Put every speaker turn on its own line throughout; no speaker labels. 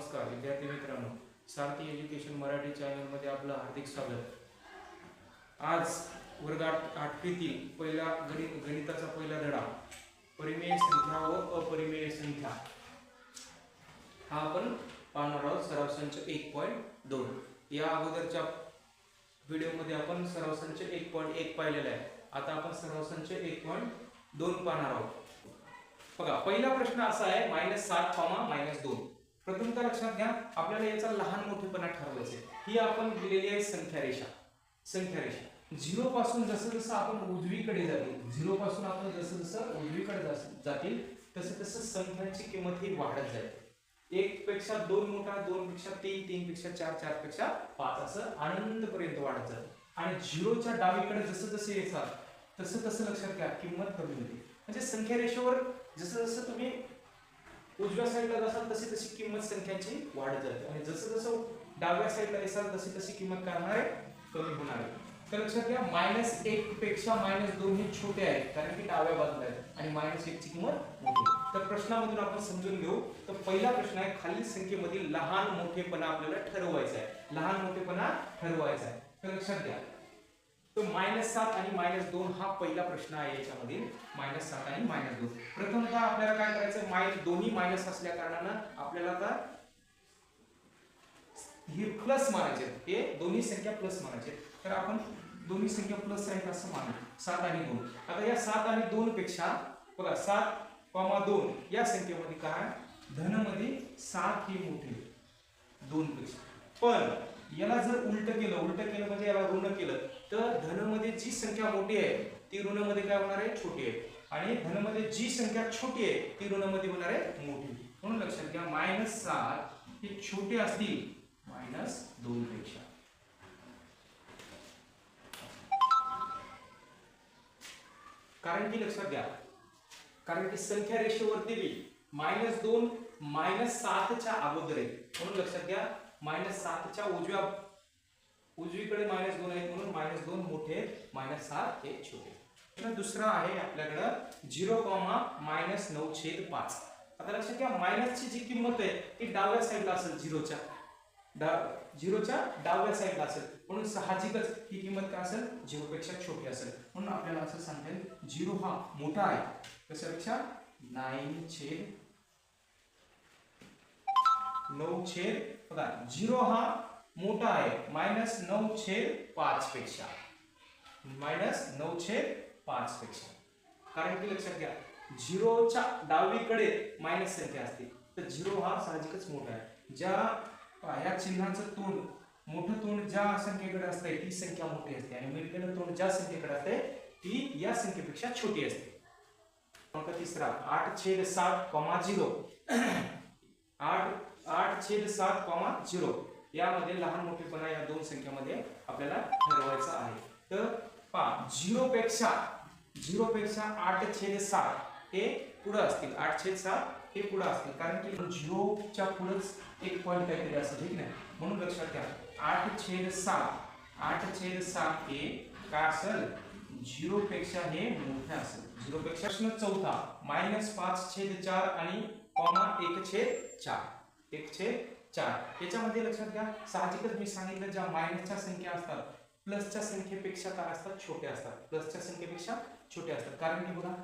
नमस्कार विद्यार्थी मित्रांनो. सारथी एज्युकेशन मराठी चॅनलमध्ये आपलं हार्दिक स्वागत. आज वर्गात आठवीतील पहिला गणित गणिताचा पहिला धडा परिमेय संख्या व अपरिमेय संख्या. हा आपण पाहणार आहोत सराव संच एक पॉईंट दोन. या अगोदरच्या व्हिडिओमध्ये आपण सराव संच एक पॉईंट एक पाहिलेला आहे. आता आपण सराव संच एक पॉईंट दोन पाहणार आहोत. बघा पहिला प्रश्न असा आहे मायनस सात कॉमा मायनस दोन. प्रथमतः लक्षात घ्या आपल्याला याचा लहान मोठेपणा ठरवायचा आहे ही आपण दिलेली आहे संख्या रेषा. संख्या रेषा. झिरो पासून जसं जसं आपण उजवीकडे जातील झिरो पासून आपण जसं जसं उजवीकडे जातील तसं तसं संख्यांची किंमत ही वाढत जाईल. एक पेक्षा दोन मोठा दोन पेक्षा तीन तीन पेक्षा चार चारपेक्षा पाच असं आनंद पर्यंत वाढत जातं आणि झिरोच्या डावीकडे जसं जसं येतात तसं तसं लक्षात घ्या किंमत कमी होते. म्हणजे संख्या रेषेवर जसं जसं तुम्ही उजव्या साईडला जासाल तशी तशी किंमत संख्यांची वाढत जाते आणि जसं जसं डाव्या साईडला येसाल तशी तशी किंमत करणार आहे कमी होणार आहे. तर लक्षात घ्या मायनस एक पेक्षा मायनस दोन हे छोटे आहेत कारण की डाव्या बाजूला आहेत. आणि मायनस एक ची किंमत मोठी तर प्रश्नामधून आपण समजून घेऊ. तर पहिला प्रश्न आहे खालील संख्येमधील लहान मोठेपणा आपल्याला ठरवायचा आहे. लहान मोठेपणा ठरवायचा आहे. तर लक्षात घ्या तर मायनस सात आणि मायनस दोन हा पहिला प्रश्न आहे याच्यामध्ये. मायनस सात आणि मायनस दोन. प्रथमतः आपल्याला काय करायचं? मायनस दोन्ही मायनस असल्या कारणानं आपल्याला आता हे प्लस मानायचे हे दोन्ही संख्या प्लस मानायचे तर आपण दोन्ही संख्या प्लस आहेत असं मानू. सात आणि दोन. आता या सात आणि दोन पेक्षा बघा सात कॉमा दोन या संख्येमध्ये काय धनमध्ये सात ही मोठी दोन पेक्षा. पण याला जर उलट केलं उलट केलं म्हणजे याला ऋण केलं तर धनमध्ये जी संख्या मोठी आहे ती ऋणमध्ये काय होणार आहे? छोटी आहे. आणि धनमध्ये जी संख्या छोटी आहे ती ऋणमध्ये होणार आहे मोठी. म्हणून लक्षात घ्या मायनस सात हे छोटे असतील मायनस दोन पेक्षा. कारण की लक्षात घ्या कारण की संख्या रेषेवर दिली मायनस दोन मायनस सातच्या अगोदर आहे. म्हणून लक्षात घ्या मायनस सातच्या उजव्या उजवीकडे मायनस दोन आहेत म्हणून मायनस दोन मोठे मायनस सात हे छोटे. दुसरं आहे आपल्याकडं झिरो कॉमा मायनस नऊ छेद पाच. आता लक्षात घ्या मायनसची जी किंमत आहे ती डाव्या साईडला असेल झिरोच्या डा झिरोच्या डाव्या साईडला असेल. म्हणून साहजिकच ही किंमत काय असेल? झिरोपेक्षा छोटी असेल. म्हणून आपल्याला असं सांगता येईल झिरो हा मोठा आहे. कशापेक्षा? नाईन छेद नऊ छेद बघा झिरो हा मोठा आहे. मायनस नऊ छेद पाच पेक्षा. मायनस नऊ छेद पाच पेक्षा. कारण की लक्षात घ्या झिरोच्या डावीकडे मायनस संख्या असते. तर झिरो हा साहजिकच मोठा आहे. ज्या ह्या चिन्हाचं तोंड मोठं तोंड ज्या संख्येकडे असते ती संख्या मोठी असते. आणि मिळलेलं तोंड ज्या संख्येकडे असते ती या संख्येपेक्षा छोटी असते. क्रमांक तिसरा? आठ छेद सात कॉमा झिरो आठ आठ छेद सात कॉमा झिरो. यामध्ये लहान मोठेपणा या दोन संख्यामध्ये आपल्याला ठरवायचं आहे. तर पहा झिरो पेक्षा झिरो पेक्षा आठ छेद सात हे पुढं असतील. आठ छेद सात हे पुढं असतील. कारण की झिरोच्या पुढंच एक पॉईंट काहीतरी असतं ठीक नाही? म्हणून लक्षात घ्या. आठ छेद सात आठ छेद सात हे काय असेल? झिरोपेक्षा हे मोठे असेल. झिरोपेक्षा प्रश्न चौथा मायनस पाच छेद चार आणि कॉमा एक छेद चार एक छेद चार. याच्यामध्ये लक्षात घ्या साहजिकच मी सांगितलं ज्या मायनसच्या संख्या असतात प्लसच्या संख्येपेक्षा काय असतात? छोट्या असतात. प्लसच्या संख्येपेक्षा छोट्या असतात. कारण की बघा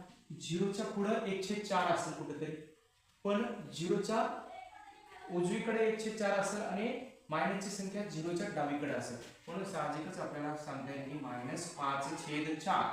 झिरोच्या पुढं एकशे चार असेल कुठेतरी. पण झिरोच्या उजवीकडे एकशे चार असेल आणि मायनसची संख्या झिरोच्या डावीकडे असेल. म्हणून साहजिकच आपल्याला सांगता येईल की मायनस पाच छेद चार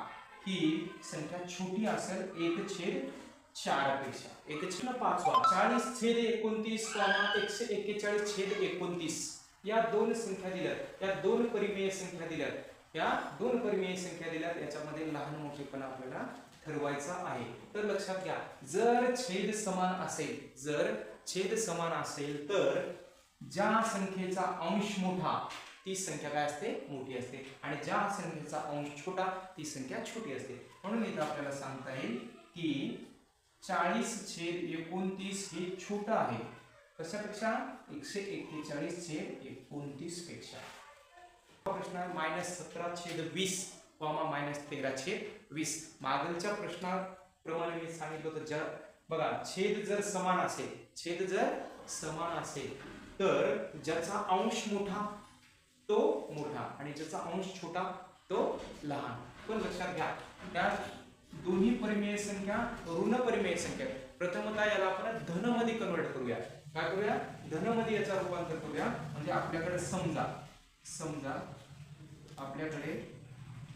ही संख्या छोटी असेल एक छेद चारपेक्षा एक पाचवा चाळीस छेद एकोणतीस एकशे एक्केचाळीस छेद एकोणतीस. या दोन संख्या दिल्यात. या दोन परिमेय संख्या दिल्यात. या दोन परिमेय संख्या दिल्यात. याच्यामध्ये लहान मोठेपणा आपल्याला ठरवायचा आहे. तर लक्षात घ्या. जर छेद समान असेल जर छेद समान असेल तर ज्या संख्येचा अंश मोठा ती संख्या काय असते? मोठी असते. आणि ज्या संख्येचा अंश छोटा ती संख्या छोटी असते. म्हणून इथं आपल्याला सांगता येईल की चाळीस छेद एकोणतीस हे छोट आहे. कशापेक्षा? एकशे एक्केचाळीस छेद एकोणतीसपेक्षा. प्रश्न आहे मायनस सतरा छेद वीस कॉमा मायनस तेरा छेद वीस. मागलच्या प्रश्नाप्रमाणे मी सांगितलं होतं ज्या बघा छेद जर समान असेल छेद जर समान असेल तर ज्याचा अंश मोठा तो मोठा. आणि ज्याचा अंश छोटा तो लहान. पण लक्षात घ्या त्या दोन्ही परिमेय संख्या ऋण परिमेय संख्या. प्रथमतः याला आपण धनमध्ये कन्वर्ट करूया. काय करूया? धनमध्ये याचा रूपांतर करूया. म्हणजे आपल्याकडे समजा समजा आपल्याकडे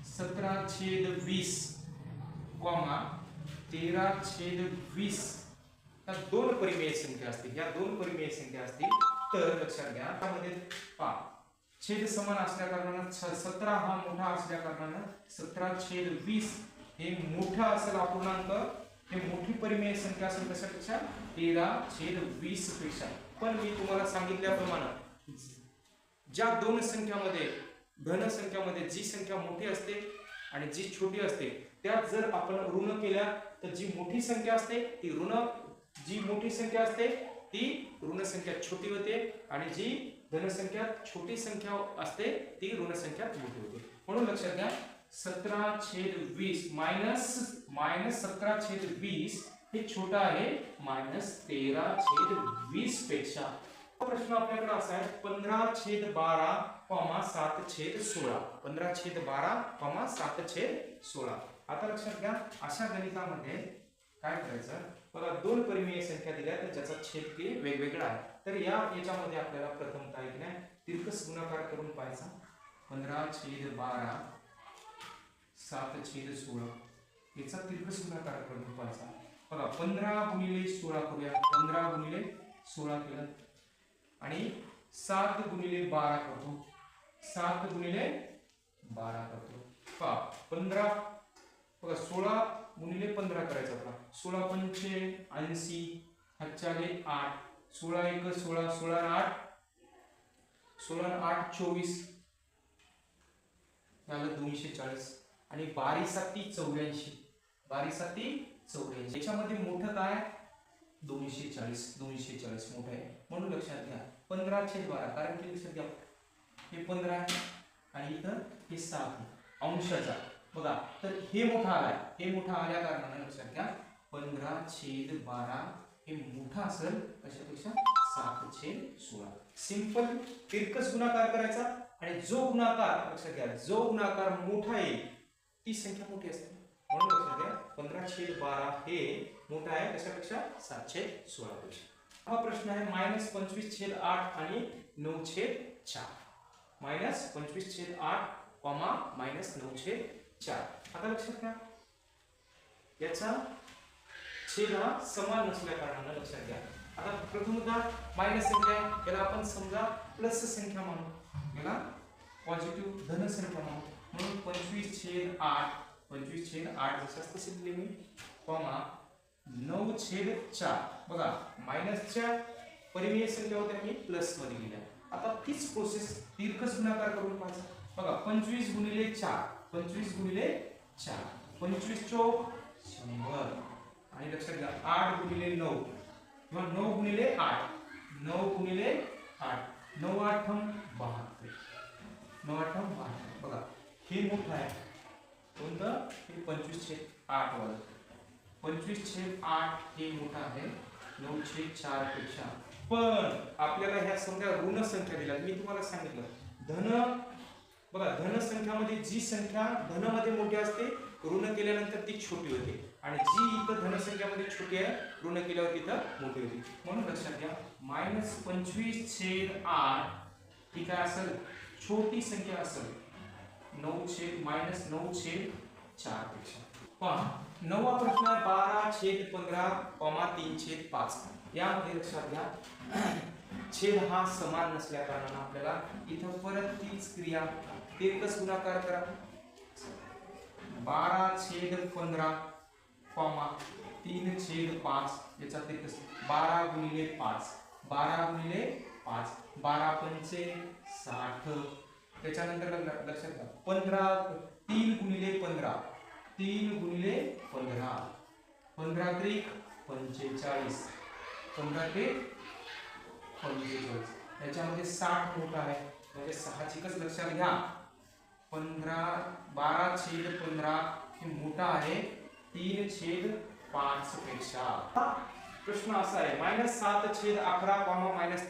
सतरा छेद वीस कॉमा तेरा छेद वीस या दोन परिमेय संख्या असतील. या दोन परिमेय संख्या असतील. तर लक्षात घ्या त्यामध्ये पा छेद समान असल्या कारणानं सतरा हा मोठा असल्या कारणानं सतरा छेद वीस हे मोठा असेल अपूर्णांक हे मोठी परिमेय संख्या असेल कशापेक्षा? तेरा छेद वीसपेक्षा. पण मी तुम्हाला सांगितल्याप्रमाणे ज्या दोन संख्यामध्ये धन संख्यामध्ये जी संख्या मोठी असते आणि जी छोटी असते त्यात जर आपण ऋण केल्या तर जी मोठी संख्या असते ती ऋण जी मोठी संख्या असते ती ऋण संख्या छोटी होते आणि जी धनसंख्या छोटी संख्या असते ती ऋण संख्या मोठी होते. म्हणून लक्षात घ्या सतरा छेद वीस मायनस मायनस सतरा छेद वीस हे छोटा आहे. मायनस तेरा छेद वीसपेक्षा. हा प्रश्न आपल्याकडे असा आहे. पंधरा छेद बारा कॉमा सात छेद सोळा. पंधरा छेद बारा कॉमा सात छेद सोळा. आता लक्षात घ्या अशा गणितामध्ये काय करायचं? बघा दोन परिमेय संख्या दिल्या तर ज्याचा छेद के वेगवेगळा आहे. तर या याच्यामध्ये आपल्याला प्रथम काय नाही तिरकस गुणाकार करून पाहायचा. पंधरा छेद बारा सात छेद सोळा. याचा तिरकस गुणाकार करून पाहायचा. बघा पंधरा गुणिले सोळा करूया. पंधरा गुणिले सोळा केलं. आणि सात गुणिले बारा करतो. सात गुणिले बारा करतो. पहा पंधरा बघा सोळा गुणिले पंधरा करायचा आपला. सोळा पंचे ऐंशी हच्चाले आठ. सोळा एक सोळा सोळा आठ. सोळा आठ चोवीस. झालं दोनशे चाळीस. आणि बारीसाती चौऱ्याऐंशी. बारीसाती चौऱ्याऐंशी. याच्यामध्ये मोठं काय? दोनशे चाळीस दोनशे चाळीस मोठं आहे. म्हणून लक्षात घ्या. पंधरा छेद बारा. कारण की लक्षात घ्या. हे पंधरा आहे आणि इथं हे सात अंशाचा. बघा. तर हे मोठा आलाय हे मोठा आल्या कारणाने लक्षात घ्या. पंधरा छेद बारा हे मोठा असेल कशापेक्षा सात छेद सोळा. सिंपल. तिरकस गुणाकार करायचा. आणि जो गुणाकार लक्षात घ्या. जो गुणाकार मोठा येईल ती संख्या मोठी असते. म्हणून लक्षात घ्या पंधरा छेद बारा हे मोठा आहे. कशापेक्षा? सातशे सोळा पेक्षा हा प्रश्न आहे मायनस पंचवीस छेद आठ आणि नऊ छेद चार. मायनस पंचवीस छेद आठ कॉमा मायनस नऊ छेद चार. आता लक्षात घ्या. याचा छेद हा समान नसल्या कारणानं लक्षात घ्या. आता प्रथमतः मायनस संख्या आहे. याला आपण समजा प्लस संख्या म्हणू. याला पॉझिटिव्ह धन संख्या म्हणू. म्हणून पंचवीस छेद आठ पंचवीस छेद आठ जसं असतं दिले मी कॉमा नऊ छेद चार. बघा मायनसच्या परिमेय संख्या होत्या मी प्लसमध्ये गेल्या आता तीच प्रोसेस दीर्घच गुणाकार करून पाहिजे बघा पंचवीस गुणिले चार पंचवीस गुणिले चार. पंचवीस चौक शंभर. आणि लक्षात घ्या आठ गुणिले नऊ. किंवा नऊ गुणिले आठ. नऊ गुणिले आठ. नऊ आठम बहात्तर. नऊ आठम बहात्तर. हे मोठं आहे. कोणतं? हे पंचवीस छेद आठ वाला पंचवीस छेद आठ हे मोठं आहे. नऊ छेद चारपेक्षा. पण आपल्याला ह्या संख्या ऋण संख्या दिल्या मी तुम्हाला सांगितलं. धन बघा धन संख्यामध्ये जी संख्या धनमध्ये मोठी असते ऋण केल्यानंतर ती छोटी होते. आणि जी इथं धनसंख्यामध्ये छोटी आहे ऋण केल्यावर तिथं मोठी होती. म्हणून लक्षात घ्या मायनस पंचवीस छेद आठ ही काय असेल? छोटी संख्या असेल. नऊ छेद मायनस नऊ छेद चारपेक्षा. पहा प्रश्न बारा छेद पंधरा कॉमा तीन छेद पाच. यामध्ये लक्षात घ्या. छेद हा समान नसल्या कारणानं आपल्याला इथं परत तीच क्रिया तिरकस गुणाकार करा. बारा छेद पंधरा कॉमा तीन छेद पाच. याचा तिरकस बारा गुणिले पाच. बारा गुणिले पाच. बारा पंचे साठ. त्याच्यानंतर लक्षात घ्या पंधरा तीन गुणिले पंधरा. तीन गुणिले पंधरा. पंधरा त्रिक पंचेचाळीस. पंधरा ते पंचेचाळीस. याच्यामध्ये साठ मोठा आहे. म्हणजे सहाचिकच लक्षात घ्या. पंधरा बारा छेद पंधरा हे मोठा आहे. तीन छेद पाच पेक्षा. प्रश्न असा आहे. मायनस सात छेद अकरा कॉमा मायनस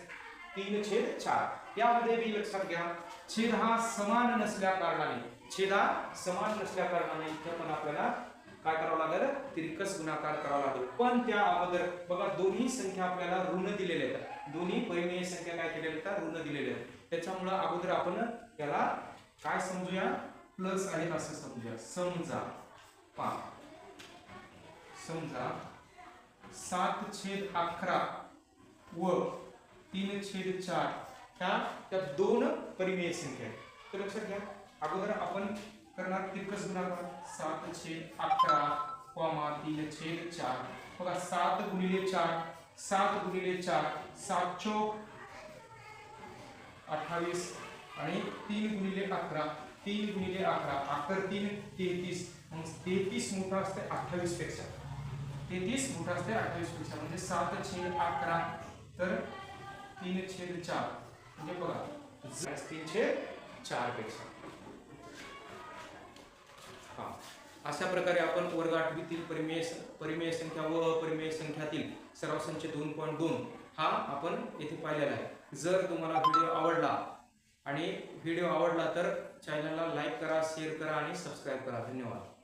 तीन छेद चार. यामध्ये मी लक्षात घ्या छेद हा समान नसल्या कारणाने छेद हा समान नसल्या कारणाने इथं पण आपल्याला काय करावं लागेल? तिरकस गुणाकार करावा लागेल. पण त्या अगोदर बघा दोन्ही संख्या आपल्याला ऋण दिलेल्या आहेत. दोन्ही परिमेय संख्या काय केलेल्या आहेत? ऋण दिलेल्या आहेत. त्याच्यामुळं अगोदर आपण त्याला काय समजूया? प्लस आहे असं समजूया. समजा पा समजा सात छेद अकरा व तीन छेद चार ह्या त्या दोन परिमेय संख्या आहेत. तर लक्षात घ्या अगोदर आपण करणार तिरकस गुणाकार. सात छेद अकरा कॉमा तीन छेद चार. बघा सात गुणिले चार सात गुणिले चार सात चौक अठ्ठावीस आणि तीन गुणिले अकरा तीन गुणिले अकरा अकरा तीन तेहतीस. मग तेहतीस मोठा असते अठ्ठावीसपेक्षा. तेहतीस मोठा असते अठ्ठावीसपेक्षा. म्हणजे सात छेद अकरा. तर तीन छेद चार. म्हणजे बघा तीन छेद चारपेक्षा. हा. अशा प्रकारे आपण वर्ग आठवीतील परिमेय परिमेय संख्या व अपरिमेय संख्यातील सर्व संच दोन पॉईंट दोन हा आपण येथे पाहिलेला आहे. जर तुम्हाला व्हिडिओ आवडला आणि व्हिडिओ आवडला तर चॅनलला लाईक करा शेअर करा आणि सबस्क्राईब करा. धन्यवाद.